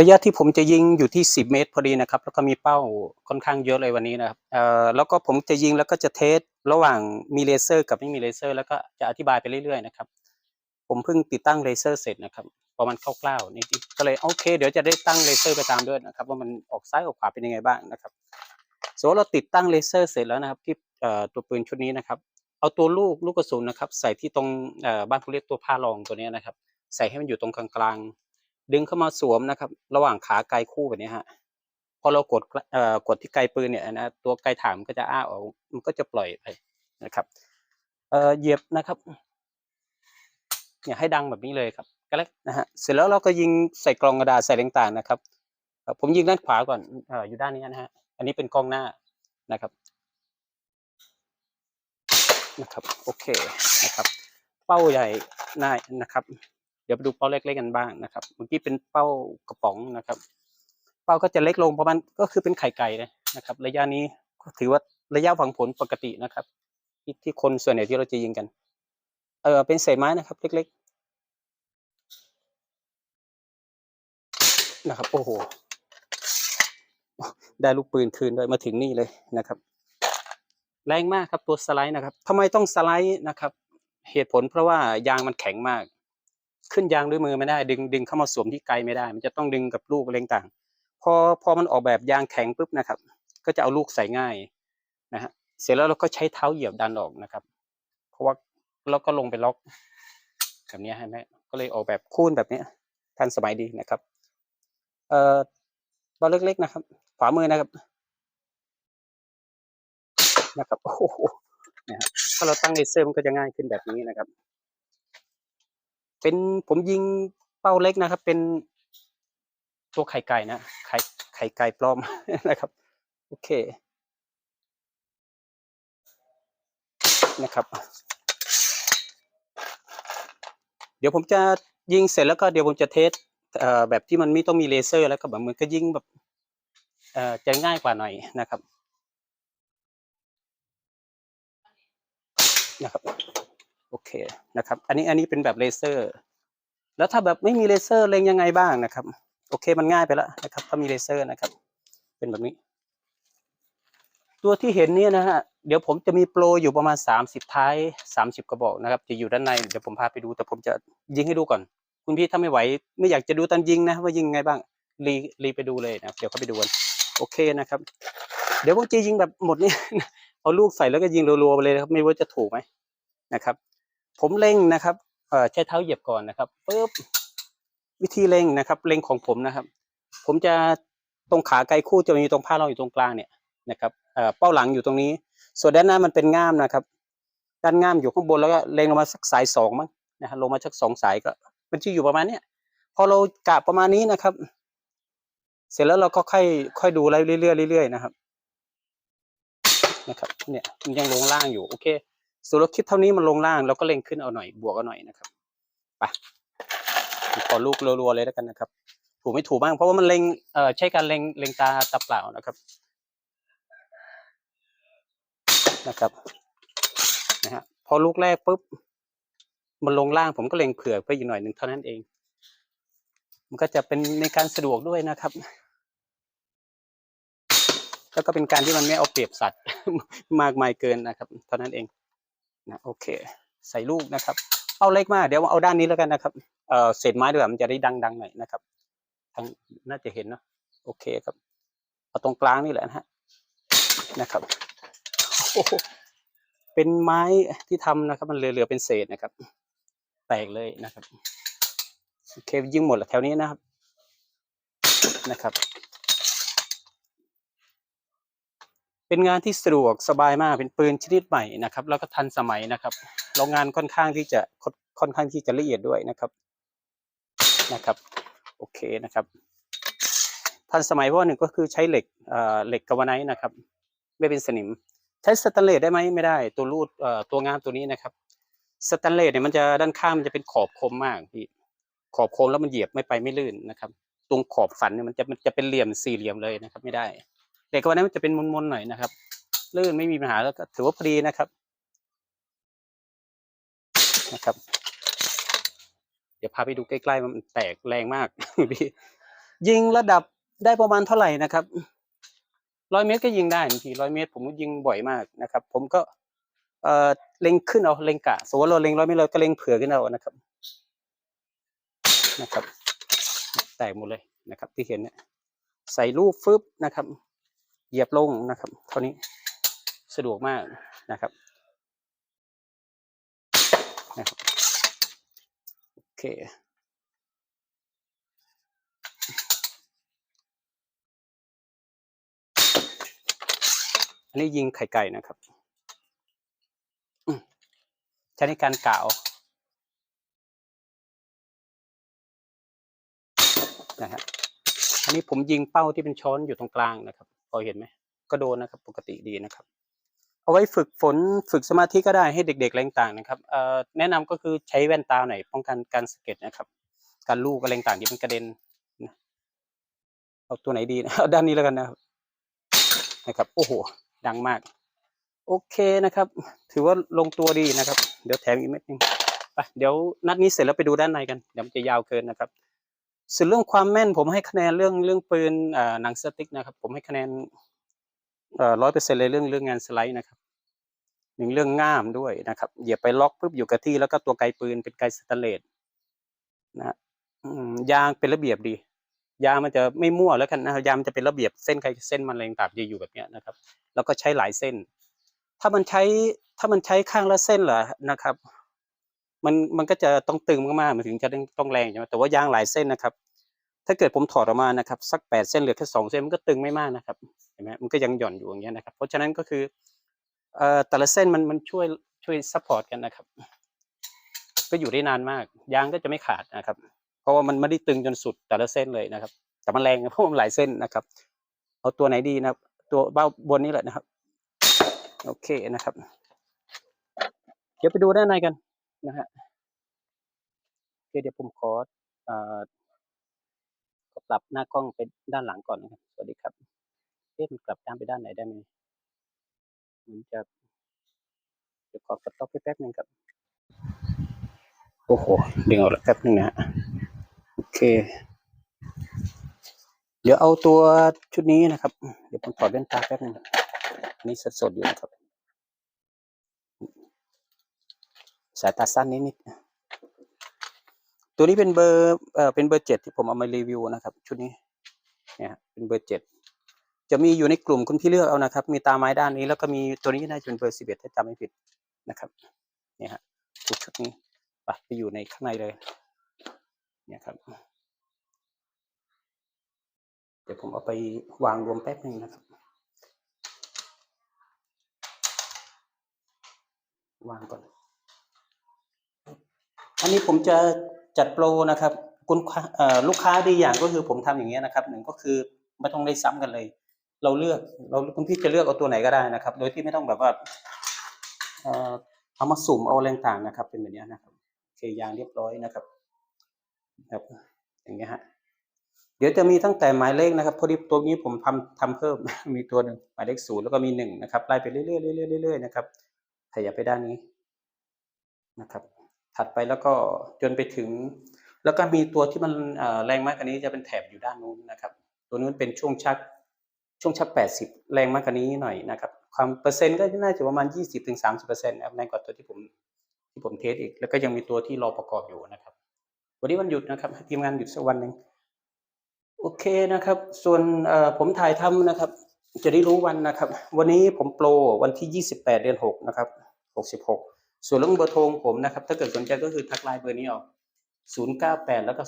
ระยะที่ผมจะยิงอยู่ที่ 10 เมตรพอดีนะครับ แล้วก็มีเป้าค่อนข้างเยอะเลยวันนี้นะครับเอ่อแล้วก็ผมจะยิงแล้วก็จะเทสระหว่างมีเลเซอร์ กับไม่มีเลเซอร์ แล้วก็จะอธิบายไปเรื่อยๆนะครับ ผมเพิ่งติดตั้งเลเซอร์เสร็จนะครับประมาณคร่าวๆนิดๆก็เลยโอเค เดี๋ยวจะได้ตั้งเลเซอร์ไปตามด้วยนะครับ ว่ามันออกซ้ายออกขวาเป็นยังไงบ้างนะครับส่วนเราติดตั้งเลเซอร์เสร็จแล้วนะครับที่เอ่อตัวปืนชุดนี้นะครับ เอาตัวลูกลูกกระสุนนะครับ ใส่ที่ตรงเอ่อบ้านเขาเรียกตัวผ้ารองตัวนี้นะครับ ใส่ให้มันอยู่ตรงกลางๆ ดึงเข้ามาสวมนะครับ ระหว่างขาไกลคู่แบบนี้ฮะพอเรากดเอ่อกดที่ไกลปืนเนี่ยนะตัวไกลถามนก็จะอ้าออกมันก็จะปล่อยไปนะครับเอ่อเหยียบนะครับเนี่ยให้ดังแบบนี้เลยครับก็แล้วนะฮะเสร็จแล้วเราก็ยิงใส่กล่องกระดาษใส่ต่างๆนะครับผมยิงด้านขวาก่อนเอ่ออยู่ด้านนี้นะฮะอันนี้เป็นกล้องหน้านะครับนะครับ โอเคนะครับ เป้าใหญ่น้านะครับ ดี๋ยวไปดูเป้าเล็กๆกันบ้างนะครับเมื่อกี้เป็นเป้ากระป๋องนะครับ เป้าก็จะเล็กลงเพราะมันก็คือเป็นไข่ไก่นะครับ ระยะนี้ถือว่าระยะฝังผลปกตินะครับที่ที่คนส่วนใหญ่ที่เราจะยิงกัน เออเป็นเศษไม้นะครับ เล็กๆนะครับ โอ้โหได้ลูกปืนคืนด้วยมาถึงนี่เลยนะครับ แรงมากครับตัวสไลด์นะครับทำไมต้องสไลด์นะครับ เหตุผลเพราะว่ายางมันแข็งมาก ขึ้นยางด้วยมือไม่ได้ ดึงดึงเข้ามาสวมที่ไกลไม่ได้ มันจะต้องดึงกับลูกอะไรต่างพอพอมันออกแบบยางแข็งปุ๊บนะครับ ก็จะเอาลูกใส่ง่ายนะฮะเสร็จแล้วเราก็ใช้เท้าเหยียบดันออกนะครับ เพราะว่าเราก็ลงไปล็อกแบบนี้ให้ไหมก็เลยออกแบบคูนแบบนี้ทันสมัยดีนะครับ เอ่อบอลเล็กๆนะครับขวามือนะครับ นะครับโอ้โหนะฮะถ้าเราตั้งเลเซอร์มันก็จะง่ายขึ้นแบบนี้นะครับ เป็นผมยิงเป้าเล็กนะครับ เป็นตัวไข่ไก่นะไข่ไข่ไก่ปลอมนะครับ โอเคนะครับ เดี๋ยวผมจะยิงเสร็จแล้วก็เดี๋ยวผมจะเทสแบบที่มันไม่ต้องมีเลเซอร์ แล้วก็แบบเหมือนก็ยิงแบบจะง่ายกว่าหน่อยนะครับนะครับ เคนะครับ อันนี้อันนี้เป็นแบบเลเซอร์ แล้วถ้าแบบไม่มีเลเซอร์เล็งยังไงบ้างนะครับ โอเคมันง่ายไปแล้วนะครับถ้ามีเลเซอร์นะครับ เป็นแบบนี้ ตัวที่เห็นเนี่ยนะฮะเดี๋ยวผมจะมีโปรอยู่ประมาณสามสิบท้ายสามสิบกระบอกนะครับ จะอยู่ด้านในเดี๋ยวผมพาไปดู แต่ผมจะยิงให้ดูก่อน คุณพี่ถ้าไม่ไหว ไม่อยากจะดูตอนยิงนะว่ายิงไงบ้างรีรีไปดูเลยนะเดี๋ยวเขาไปดูกันโอเคนะครับ เดี๋ยวผมจะยิงแบบหมดนี่เอาลูกใส่แล้วก็ยิงรัวๆไปเลยครับ ไม่ว่าจะถูกไหมนะครับ ผมเล็งนะครับเอ่อใช้เท้าเหยียบก่อนนะครับปุ๊บวิธีเล็งนะครับเล็งของผมนะครับ ผมจะตรงขาไกลคู่จะมีตรงผ้าเราอยู่ตรงกลางเนี่ยนะครับเอ่อเป้าหลังอยู่ตรงนี้ ส่วนด้านหน้ามันเป็นง่ามนะครับ ด้านง่ามอยู่ข้างบนแล้วก็เล็งลงมาสักสายสองมั้งนะฮะลงมาสักสองสายก็มันจะอยู่ประมาณเนี้ยพอเรากะประมาณนี้นะครับ เสร็จแล้วเราก็ค่อยค่อยดูเรื่อยๆเรื่อยๆนะครับ นะครับ เนี่ยมันยังลงล่างอยู่โอเค ส่วนเราคิดเท่านี้มันลงล่างเราก็เล็งขึ้นเอาหน่อยบวกเอาหน่อยนะครับไปขอลูกรัวๆเลยแล้วกันนะครับ ถูกไม่ถูกบ้างเพราะว่ามันเล็งเอ่อใช้การเล็งเล็งตาตาเปล่านะครับ นะครับนะฮะพอลูกแรกปุ๊บมันลงล่างผมก็เล็งเผื่อไปอีกหน่อยหนึ่งเท่านั้นเอง มันก็จะเป็นในการสะดวกด้วยนะครับ แล้วก็เป็นการที่มันไม่เอาเปรียบสัตว์มากมายเกินนะครับ เท่านั้นเอง นะโอเค ใส่ลูกนะครับ เอาเล็กมากเดี๋ยวเอาด้านนี้แล้วกันนะครับเอ่อเศษไม้ด้วยมันจะได้ดังๆหน่อยนะครับทางน่าจะเห็นเนอะโอเคครับ เอาตรงกลางนี่แหละนะฮะนะครับโอ้เป็นไม้ที่ทำนะครับ มันเหลือๆเป็นเศษนะครับ แตกเลยนะครับโอเคยิงหมดแล้วแถวนี้นะครับนะครับ เป็นงานที่สะดวกสบายมากเป็นปืนชนิดใหม่นะครับ แล้วก็ทันสมัยนะครับโรงงานค่อนข้างที่จะค่อนข้างที่จะละเอียดด้วยนะครับนะครับ โอเคนะครับ ทันสมัยเพราะหนึ่งก็คือใช้เหล็กเอ่อเหล็กกาวไนท์นะครับ ไม่เป็นสนิม ใช้สแตนเลสได้ไหมไม่ได้ ตัวรูดเอ่อตัวงานตัวนี้นะครับสแตนเลสเนี่ยมันจะด้านข้างมันจะเป็นขอบคมมากพี่ขอบคมแล้วมันเหยียบไม่ไปไม่ลื่นนะครับ ตรงขอบสันเนี่ยมันจะมันจะเป็นเหลี่ยมสี่เหลี่ยมเลยนะครับ ไม่ได้ เหล็กกาวาไนท์มันจะเป็นมนๆหน่อยนะครับลื่นไม่มีปัญหาแล้วก็ถือว่าพอดีนะครับนะครับ เดี๋ยวพาไปดูใกล้ๆมันแตกแรงมากพี่ยิงระดับได้ประมาณเท่าไหร่นะครับร้อยเมตรก็ยิงได้บางทีร้อยเมตร ผมก็ยิงบ่อยมากนะครับ ผมก็เออเล็งขึ้นเอาเล็งกะสมมติว่าเราเล็งร้อยเมตรเราก็เล็งเผื่อขึ้นเอานะครับนะครับ แตกหมดเลยนะครับ ที่เห็นเนี่ยใส่ลูกฟึบนะครับ เหยียบลงนะครับ เท่านี้สะดวกมากนะครับนะครับโอเคอันนี้ยิงไข่ไก่นะครับใช้ในการกล่าวนะฮะอันนี้ผมยิงเป้าที่เป็นช้อนอยู่ตรงกลางนะครับ พอเห็นไหมก็โดนนะครับปกติดีนะครับ เอาไว้ฝึกฝนฝึกสมาธิก็ได้ให้เด็กๆอะไรต่างนะครับแนะนำก็คือใช้แว่นตาหน่อยป้องกันการสะเก็ดนะครับ การลูกอะไรต่างที่มันกระเด็นเอาตัวไหนดีนะเอาด้านนี้แล้วกันนะครับนะครับโอ้โหดังมาก โอเคนะครับ ถือว่าลงตัวดีนะครับ เดี๋ยวแถมอีกเม็ดหนึงไปเดี๋ยวนัดนี้เสร็จแล้วไปดูด้านในกันเดี๋ยวมันจะยาวเกินนะครับ ส่วนเรื่องความแม่นผมให้คะแนนเรื่องเรื่องปืนอ่าหนังสติ๊กนะครับ ผมให้คะแนนเอ่อร้อยเปอร์เซ็นเลยเรื่องเรื่องงานสไลด์นะครับหนึ่งเรื่องง่ามด้วยนะครับเหยียบไปล็อกปุ๊บอยู่กับที่แล้วก็ตัวไกปืนเป็นไกสแตนเลสนะฮะยางเป็นระเบียบดี ยางมันจะไม่มั่วแล้วกันนะยางมันจะเป็นระเบียบเส้นใครเส้นมันอะไรต่างๆจะอยู่แบบนี้นะครับ แล้วก็ใช้หลายเส้น ถ้ามันใช้ถ้ามันใช้ข้างละเส้นเหรอนะครับ มันมันก็จะต้องตึงมากๆมันถึงจะต้องแรงใช่ไหมแต่ว่ายางหลายเส้นนะครับ ถ้าเกิดผมถอดออกมานะครับ สักแปดเส้นเหลือแค่สองเส้นมันก็ตึงไม่มากนะครับเห็นไหมมันก็ยังหย่อนอยู่อย่างเงี้ยนะครับ เพราะฉะนั้นก็คือเอ่อแต่ละเส้นมันมันช่วยช่วยซัพพอร์ตกันนะครับ ก็อยู่ได้นานมากยางก็จะไม่ขาดนะครับ เพราะว่ามันไม่ได้ตึงจนสุดแต่ละเส้นเลยนะครับ แต่มันแรงเพราะมันหลายเส้นนะครับ เอาตัวไหนดีนะครับ ตัวเบ้าบนนี้แหละนะครับ โอเคนะครับ เดี๋ยวไปดูด้านในกัน นะฮะเดี๋ยวผมขอเอ่อขอปรับหน้ากล้องไปด้านหลังก่อนนะครับ สวัสดีครับเอ๊ะมันกลับด้านไปด้านไหนได้ไหมมันจะเดี๋ยวขอสต็อปแป๊บหนึงครับ โอ้โหดึงออกแล้วแป๊บหนึงนะฮะโอเค เดี๋ยวเอาตัวชุดนี้นะครับ เดี๋ยวผมถอดแว่นตาแป๊บหนึงอันนี้สดๆอยู่นะครับ สายตาสั้นนิดนิดๆตัวนี้เป็นเบอร์เอ่อเป็นเบอร์เจ็ดที่ผมเอามารีวิวนะครับ ชุดนี้ เนี่ยเป็นเบอร์เจ็ดจะมีอยู่ในกลุ่มคุณพี่เลือกเอานะครับ มีตาไม้ด้านนี้ แล้วก็มีตัวนี้น่าจะเป็นเบอร์สิบเอ็ดถ้าจำไม่ผิดนะครับ เนี่ยฮะชุดชุดนี้ไปไปอยู่ในข้างในเลย เนี่ยครับ เดี๋ยวผมเอาไปวางรวมแป๊บหนึงนะครับ วางก่อน อันนี้ผมจะจัดโปรนะครับคุณลูกค้าดีอย่างก็คือผมทำอย่างเงี้ยนะครับหนึ่งก็คือไม่ต้องได้ซ้ำกันเลย เราเลือกเราคุณพี่จะเลือกเอาตัวไหนก็ได้นะครับ โดยที่ไม่ต้องแบบว่าเอ่อเอามาสุ่มเอาแรงต่างนะครับ เป็นแบบนี้นะครับเคยางเรียบร้อยนะครับครับอย่างเงี้ยฮะเดี๋ยวจะมีตั้งแต่หมายเลขนะครับพอดีตัวนี้ผมทำทำเพิ่มมีตัวหนึ่งหมายเลขศูนย์แล้วก็มีหนึ่งนะครับไล่ไปเรื่อยๆเรื่อยๆเรื่อยๆนะครับขยับไปด้านนี้นะครับ ถัดไปแล้วก็จนไปถึง แล้วก็มีตัวที่มันแรงมากกว่านี้จะเป็นแถบอยู่ด้านนู้นนะครับ ตัวนู้นเป็นช่วงชักช่วงชัก 80 แรงมากกว่านี้หน่อยนะครับ ความเปอร์เซ็นต์ก็น่าจะประมาณ 20-30%นะครับแรงกว่าตัวที่ผมที่ผมเทสอีก แล้วก็ยังมีตัวที่รอประกอบอยู่นะครับ วันนี้วันหยุดนะครับทีมงานหยุดสักวันหนึ่งโอเคนะครับ ส่วนผมถ่ายทำนะครับ จะได้รู้วันนะครับ วันนี้ผมโปรวันที่ 28 เดือน 6 นะครับ 66 ส่วนเรื่องเบอร์โทรผมนะครับ ถ้าเกิดสนใจก็คือทักไลน์เบอร์นี้เอา098 แล้วก็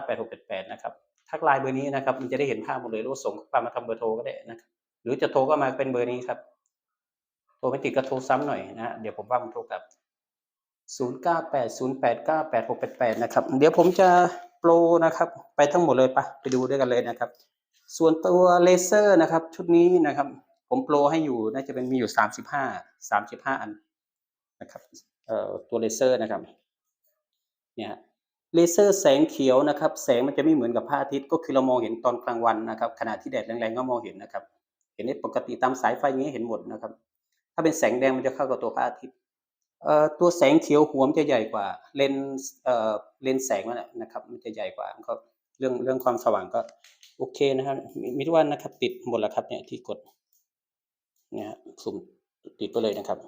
089888นะครับ ทักไลน์เบอร์นี้นะครับ มันจะได้เห็นภาพหมดเลยรือว่าส่งข้อความมาทาเบอร์โทรก็ได้นะครับ หรือจะโทรก็มาเป็นเบอร์นี้ครับ โทรไม่ติดก็โทรซ้ำหน่อยนะฮะเดี๋ยวผมว่าผมโทรกลับ 0980898688 นะครับ เดี๋ยวผมจะโปรนะครับ ไปทั้งหมดเลยปะไปดูด้วยกันเลยนะครับ ส่วนตัวเลเซอร์นะครับ ชุดนี้นะครับ ผมโปรให้อยู่น่าจะเป็นมีอยู่ 35 35 อัน นะครับเอ่อตัวเลเซอร์นะครับเนี่ยเลเซอร์แสงเขียวนะครับ แสงมันจะไม่เหมือนกับพระอาทิตย์ก็คือเรามองเห็นตอนกลางวันนะครับขณะที่แดดแรงๆก็มองเห็นนะครับ เห็นได้ปกติตามสายไฟอย่างนี้เห็นหมดนะครับ ถ้าเป็นแสงแดงมันจะเข้ากับตัวพระอาทิตย์เอ่อตัวแสงเขียวหัวมันจะใหญ่กว่า เลนส์เอ่อเลนส์แสงมันนะครับ มันจะใหญ่กว่าก็เรื่องเรื่องความสว่างก็โอเคนะครับมีมีทุกวันนะครับ ติดหมดแล้วครับเนี่ยที่กดเนี่ยฮะสุ่มติดไปเลยนะครับ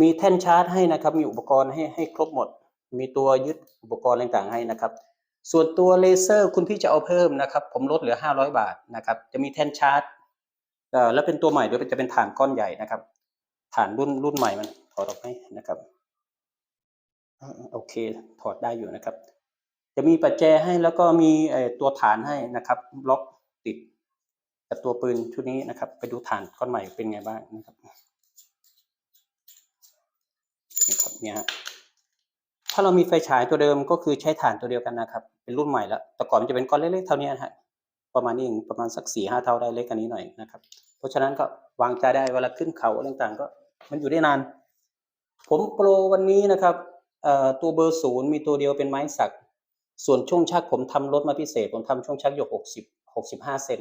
มีแท่นชาร์จให้นะครับ มีอุปกรณ์ให้ให้ครบหมด มีตัวยึดอุปกรณ์ต่างๆให้นะครับ ส่วนตัวเลเซอร์คุณพี่จะเอาเพิ่มนะครับ ผมลดเหลือ 500 บาทนะครับ จะมีแท่นชาร์จแล้วเป็นตัวใหม่ด้วยจะเป็นฐานก้อนใหญ่นะครับ ฐานรุ่นรุ่นใหม่มันถอดออกให้นะครับโอเคถอดได้อยู่นะครับ จะมีปัจแจให้แล้วก็มีเออตัวฐานให้นะครับ ล็อกติดกับตัวปืนชุดนี้นะครับ ไปดูฐานก้อนใหม่เป็นไงบ้างนะครับ นี่ครับเนี่ยฮะถ้าเรามีไฟฉายตัวเดิมก็คือใช้ฐานตัวเดียวกันนะครับ เป็นรุ่นใหม่แล้วแต่ก่อนมันจะเป็นก้อนเล็กๆเท่านี้นะฮะประมาณนี้เองประมาณสักสี่ห้าเท่าได้เล็กกันนี้หน่อยนะครับ เพราะฉะนั้นก็วางใจได้เวลาขึ้นเขาต่างๆ ก็มันอยู่ได้นาน ผมโปรวันนี้นะครับตัวเบอร์ศูนย์มีตัวเดียวเป็นไม้สัก ส่วนช่วงชักผมทำรถมาพิเศษ ผมทำช่วงชักอยู่หกสิบหกสิบห้าเซน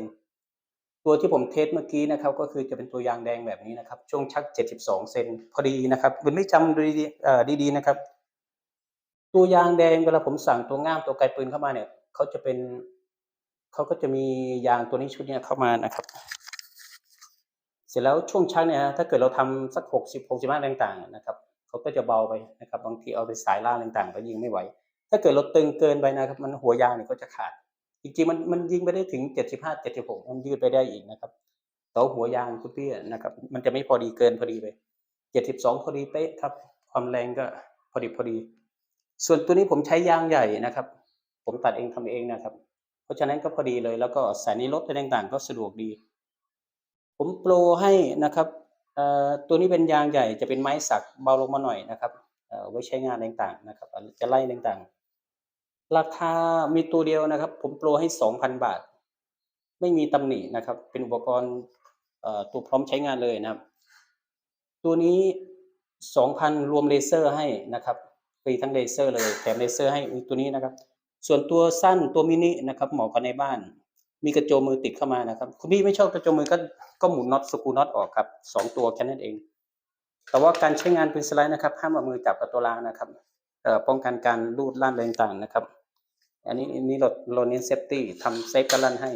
ตัวที่ผมเทสเมื่อกี้นะครับก็คือจะเป็นตัวยางแดงแบบนี้นะครับ ช่วงชักเจ็ดสิบสองเซนพอดีนะครับคุณไม่จำดูดีๆเอ่อดีนะครับ ตัวยางแดงเวลาผมสั่งตัวง่ามตัวไกลปืนเข้ามาเนี่ยเขาจะเป็นเขาก็จะมียางตัวนี้ชุดเนี้ยเข้ามานะครับ เสร็จแล้วช่วงชักเนี่ยถ้าเกิดเราทำสักหกสิบหกสิบห้าต่างนะครับเขาก็จะเบาไปนะครับ บางทีเอาไปสายล่างต่างๆ ก็ยิงไม่ไหว ถ้าเกิดเราตึงเกินไปนะครับ มันหัวยางเนี่ยก็จะขาด จริงๆมันมันยิงไปได้ถึงเจ็ดสิบห้าเจ็ดสิบหกมันยืดไปได้อีกนะครับแต่ว่าหัวยางคุณพี่นะครับ มันจะไม่พอดีเกินพอดีไปเจ็ดสิบสองพอดีเป๊ะครับ ความแรงก็พอดีพอดี ส่วนตัวนี้ผมใช้ยางใหญ่นะครับ ผมตัดเองทำเองนะครับ เพราะฉะนั้นก็พอดีเลย แล้วก็ใส่ในรถอะไรต่างๆ ก็สะดวกดี ผมโปรให้นะครับตัวนี้เป็นยางใหญ่จะเป็นไม้สักเบาลงมาหน่อยนะครับไว้ใช้งานต่างๆนะครับจะไล่ต่างๆ ราคามีตัวเดียวนะครับ ผมโปรให้สองพันบาท ไม่มีตำหนินะครับ เป็นอุปกรณ์ตัวพร้อมใช้งานเลยนะครับ ตัวนี้สองพันรวมเลเซอร์ให้นะครับฟรีทั้งเลเซอร์เลยแถมเลเซอร์ให้ตัวนี้นะครับ ส่วนตัวสั้นตัวมินินะครับเหมาะกับในบ้าน มีกระโจมมือติดเข้ามานะครับ คุณพี่ไม่ชอบกระโจมมือก็ก็หมุนน็อตสกรูน็อตออกครับสองตัวแค่นั้นเอง แต่ว่าการใช้งานเปืนสไลด์นะครับห้ามเอามือจับกับตัวรางนะครับป้องกันการลูดลั่นอะไรต่างๆนะครับ อันนี้นนี้เราเราเน้นเซฟตี้ทำเซฟการลั่นให้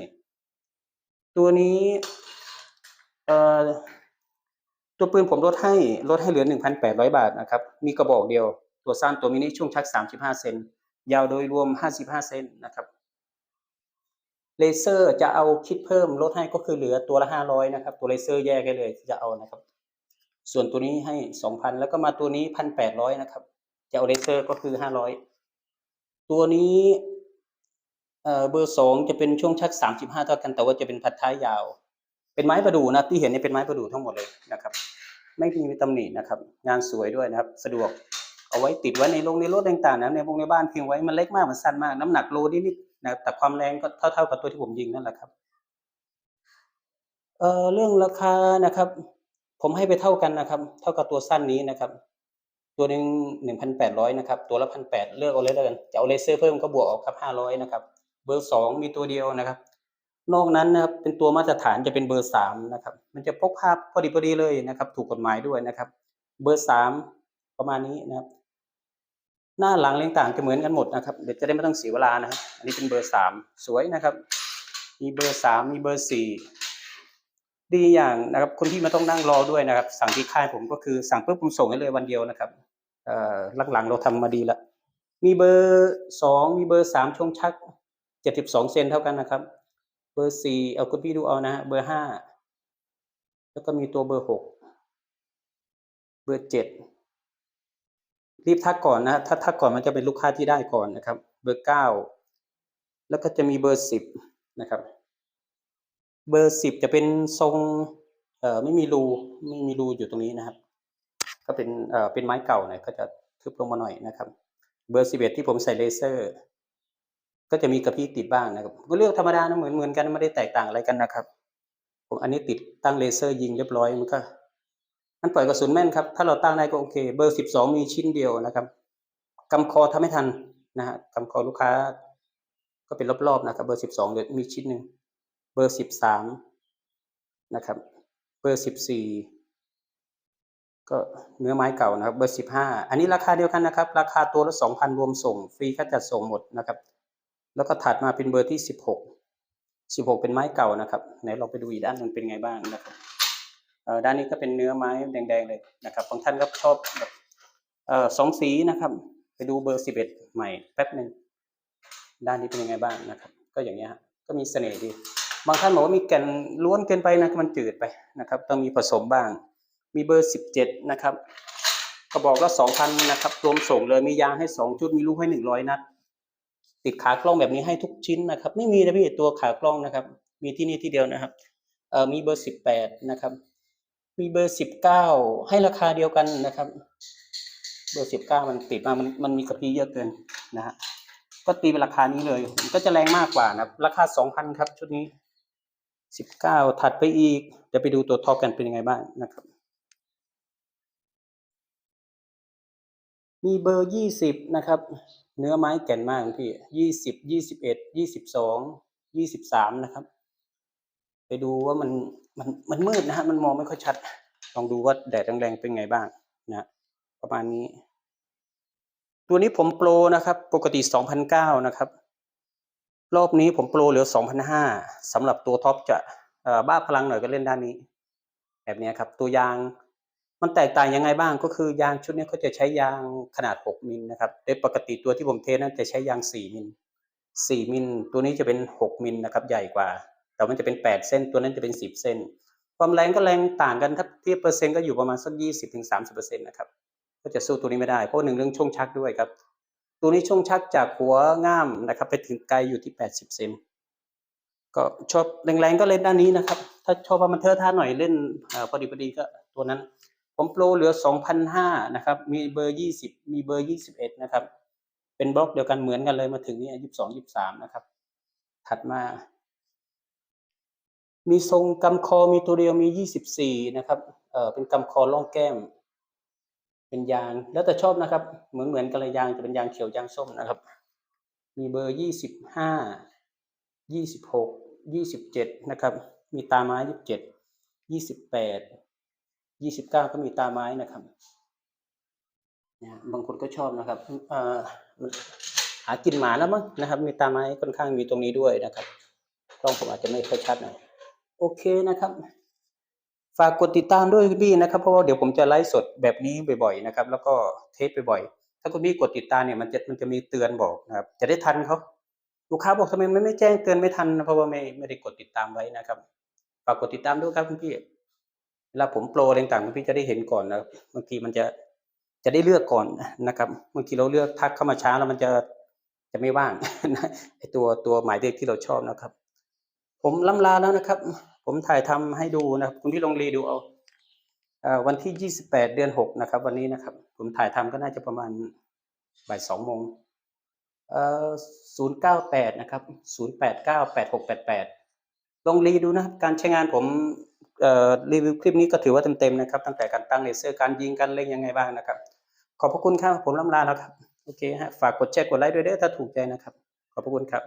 ตัวนี้เอ่อตัวปืนผมลดให้ลดให้เหลือ 1,800 บาทนะครับ มีกระบอกเดียว ตัวสั้นตัวมินิช่วงชัก 35 เซนยาวโดยรวม 55 เซนนะครับเลเซอร์จะเอาคิดเพิ่มลดให้ก็คือเหลือตัวละ 500 นะครับ ตัวเลเซอร์แยกให้เลยจะเอานะครับ ส่วนตัวนี้ให้ 2,000 แล้วก็มาตัวนี้ 1,800 นะครับ จะเอาเลเซอร์ก็คือ 500 ตัวนี้ เบอร์สองจะเป็นช่วงชัก35เท่ากันแต่ว่าจะเป็นพัดท้ายยาว เป็นไม้ประดู่นะที่เห็นนี่เป็นไม้ประดู่ทั้งหมดเลยนะครับ ไม่มีตำหนินะครับ งานสวยด้วยนะครับ สะดวกเอาไว้ติดไว้ในโรงในรถต่างๆนะในวงในบ้านเพียงไว้มันเล็กมากมันสั้นมาก น้ำหนักโลนิดๆนะแต่ความแรงก็เท่าๆกับตัวที่ผมยิงนั่นแหละครับเอ่อเรื่องราคานะครับ ผมให้ไปเท่ากันนะครับ เท่ากับตัวสั้นนี้นะครับ ตัวหนึ่งหนึ่งพันแปดร้อยนะครับ ตัวละพันแปดเลือกเอาเลยแล้วกันจะเอาเลเซอร์เพิ่มก็บวกเอาครับห้าร้อยนะครับ เบอร์สองมีตัวเดียวนะครับ นอกนั้นนะครับเป็นตัวมาตรฐานจะเป็นเบอร์สามนะครับ มันจะพกภาพพอดีพอดีเลยนะครับ ถูกกฎหมายด้วยนะครับ เบอร์สามประมาณนี้นะครับ หน้าหลังอะไรต่างจะเหมือนกันหมดนะครับ เดี๋ยวจะได้ไม่ต้องเสียเวลานะครับ อันนี้เป็นเบอร์สามสวยนะครับ มีเบอร์สามมีเบอร์สี่ดีอย่างนะครับคนที่มาต้องนั่งรอด้วยนะครับ สั่งที่ค่ายผมก็คือสั่งปุ๊บผมส่งให้เลยวันเดียวนะครับเอ่อหลังๆเราทำมาดีล้วมีเบอร์สองมีเบอร์สามช่วงชัก เจ็ดสิบสองเซนเท่ากันนะครับ เบอร์สี่เอาคุณพี่ดูเอานะฮะเบอร์ห้าแล้วก็มีตัวเบอร์หกเบอร์เจ็ดรีบทักก่อนนะถ้าทักก่อนมันจะเป็นลูกค้าที่ได้ก่อนนะครับ เบอร์เก้าแล้วก็จะมีเบอร์สิบนะครับ เบอร์สิบจะเป็นทรงเอ่อไม่มีรูไม่มีรูอยู่ตรงนี้นะครับ ก็เป็นเอ่อเป็นไม้เก่าหน่อยก็จะทึบลงมาหน่อยนะครับ เบอร์สิบเอ็ดที่ผมใส่เลเซอร์ ก็จะมีกระพริบติดบ้างนะครับ ก็เลือกธรรมดานะเหมือนเหมือนกันไม่ได้แตกต่างอะไรกันนะครับผมอันนี้ติดตั้งเลเซอร์ยิงเรียบร้อยมันก็มันปล่อยกระสุนแม่นครับ ถ้าเราตั้งได้ก็โอเค เบอร์สิบสองมีชิ้นเดียวนะครับกำคอทำไม่ทันนะฮะกำคอลูกค้า ก็เป็นรอบๆนะครับ เบอร์สิบสองเดี๋ยวมีชิ้นหนึ่งเบอร์สิบสามนะครับ เบอร์สิบสี่ก็เนื้อไม้เก่านะครับ เบอร์สิบห้าอันนี้ราคาเดียวกันนะครับ ราคาตัวละสองพันรวมส่ง ฟรีค่าจัดส่งหมดนะครับ แล้วก็ถัดมาเป็นเบอร์ที่สิบหกสิบหกเป็นไม้เก่านะครับไหนลองไปดูอีกด้านหนึ่งเป็นไงบ้างนะครับเอ่อด้านนี้ก็เป็นเนื้อไม้แดงๆเลยนะครับบางท่านก็ชอบแบบเอ่อสองสีนะครับ ไปดูเบอร์สิบเอ็ดใหม่แป๊บหนึ่งด้านนี้เป็นยังไงบ้างนะครับ ก็อย่างเงี้ยก็มีเสน่ห์ดี บางท่านบอกว่ามีแก่นล้วนเกินไปนะมันจืดไปนะครับ ต้องมีผสมบ้าง มีเบอร์สิบเจ็ดนะครับกระบอกละสองพันนะครับรวมส่งเลยมียางให้สองชุดมีลูกให้หนึ่งร้อยนัด ติดขากล้องแบบนี้ให้ทุกชิ้นนะครับ ไม่มีนะพี่ตัวขากล้องนะครับ มีที่นี่ที่เดียวนะครับเออมีเบอร์สิบแปดนะครับ มีเบอร์สิบเก้าให้ราคาเดียวกันนะครับ เบอร์สิบเก้ามันติดมามันมันมีกระพี้เยอะเกินนะฮะก็ตีเป็นราคานี้เลยมันก็จะแรงมากกว่านะราคาสองพันครับ ชุดนี้สิบเก้าถัดไปอีกเดี๋ยวไปดูตัวท็อปกันเป็นยังไงบ้างนะครับ มีเบอร์ยี่สิบนะครับ เนื้อไม้แก่นมากพี่ยี่สิบยี่สิบเอ็ดยี่สิบสองยี่สิบสามนะครับ ไปดูว่ามันมันมันมืดนะฮะมันมองไม่ค่อยชัด ลองดูว่าแดดแรงๆเป็นไงบ้างนะประมาณนี้ ตัวนี้ผมโปรนะครับ ปกติสองพันเก้านะครับ รอบนี้ผมโปรเหลือสองพันห้าสำหรับตัวท็อปจะบ้าพลังหน่อยก็เล่นด้านนี้ แบบนี้ครับ ตัวยาง มันแตกต่างยังไงบ้างก็คือยางชุดนี้เขาจะใช้ยางขนาด 6 มิลนะครับโดยปกติตัวที่ผมเทสนั้นจะใช้ยาง 4 มิล 4 มิล ตัวนี้จะเป็น 6 มิลนะครับใหญ่กว่า แต่มันจะเป็น 8 เส้น ตัวนั้นจะเป็น 10 เส้น ความแรงก็แรงต่างกันครับเทียบเปอร์เซ็นต์ก็อยู่ประมาณสัก 20-30%นะครับก็จะสู้ตัวนี้ไม่ได้เพราะหนึ่งเรื่องช่วงชักด้วยครับ ตัวนี้ช่วงชักจากหัวง่ามนะครับ ไปถึงไกลอยู่ที่ 80 เซนก็ชอบแรงๆก็เล่นด้านนี้นะครับ ถ้าชอบว่ามันเทอะท่าหน่อยเล่นอพอดีพอดีก็ตัวนั้น ผมโปรเหลือ2,500นะครับ มีเบอร์ 20 มีเบอร์ 21 นะครับ เป็นบล็อกเดียวกันเหมือนกันเลยมาถึงนี่22 23 นะครับ ถัดมา มีทรงกำคอมีตัวเดียวมี 24 นะครับ เอ่อเป็นกำคอล่องแก้ม เป็นยาง แล้วแต่ชอบนะครับ เหมือนเหมือนกันเลยยางจะเป็นยางเขียวยางส้มนะครับ มีเบอร์ 25 26 27 นะครับ มีตาไม้ 27 28 ยี่สิบเก้าก็มีตาไม้นะครับนะบางคนก็ชอบนะครับอ่อมันหากินหมาแล้วมั้งนะครับ มีตาไม้ค่อนข้างมีตรงนี้ด้วยนะครับกล้องผมอาจจะไม่ค่อยชัดหน่อยโอเคนะครับ ฝากกดติดตามด้วยคุณพี่นะครับ เพราะว่าเดี๋ยวผมจะไลฟ์สดแบบนี้บ่อยๆนะครับ แล้วก็เทสบ่อยๆถ้าคุณพี่กดติดตามเนี่ยมันจะมันจะมีเตือนบอกนะครับ จะได้ทันเขาลูกค้าบอกทำไมมันไม่แจ้งเตือนไม่ทันนะเพราะว่าไม่ไม่ได้กดติดตามไว้นะครับฝากกดติดตามด้วยครับคุณพี่ เวลาผมโปรอะไรต่างๆพี่จะได้เห็นก่อนนะบางทีมันจะจะได้เลือกก่อนนะครับบางทีเราเลือกทักเข้ามาช้าแล้วมันจะจะไม่ว่างไอตัวตัวหมายเลขที่เราชอบนะครับ ผมล่ำลาแล้วนะครับ ผมถ่ายทำให้ดูนะครับคุณพี่ลองรีดูเอาวันที่ 28 เดือน 6 นะครับ วันนี้นะครับ ผมถ่ายทำก็น่าจะประมาณบ่ายสองโมงเอ่อ098นะครับ0898688ลองรีดูนะครับการใช้งานผม รีวิวคลิปนี้ก็ถือว่าเต็มๆนะครับ ตั้งแต่การตั้งเลเซอร์การยิงการเล็งยังไงบ้างนะครับ ขอบพระคุณครับผมล่ำลาแล้วครับ โอเคฮะฝากกดแชร์กดไลค์ด้วยเด้อถ้าถูกใจนะครับ ขอบพระคุณครับ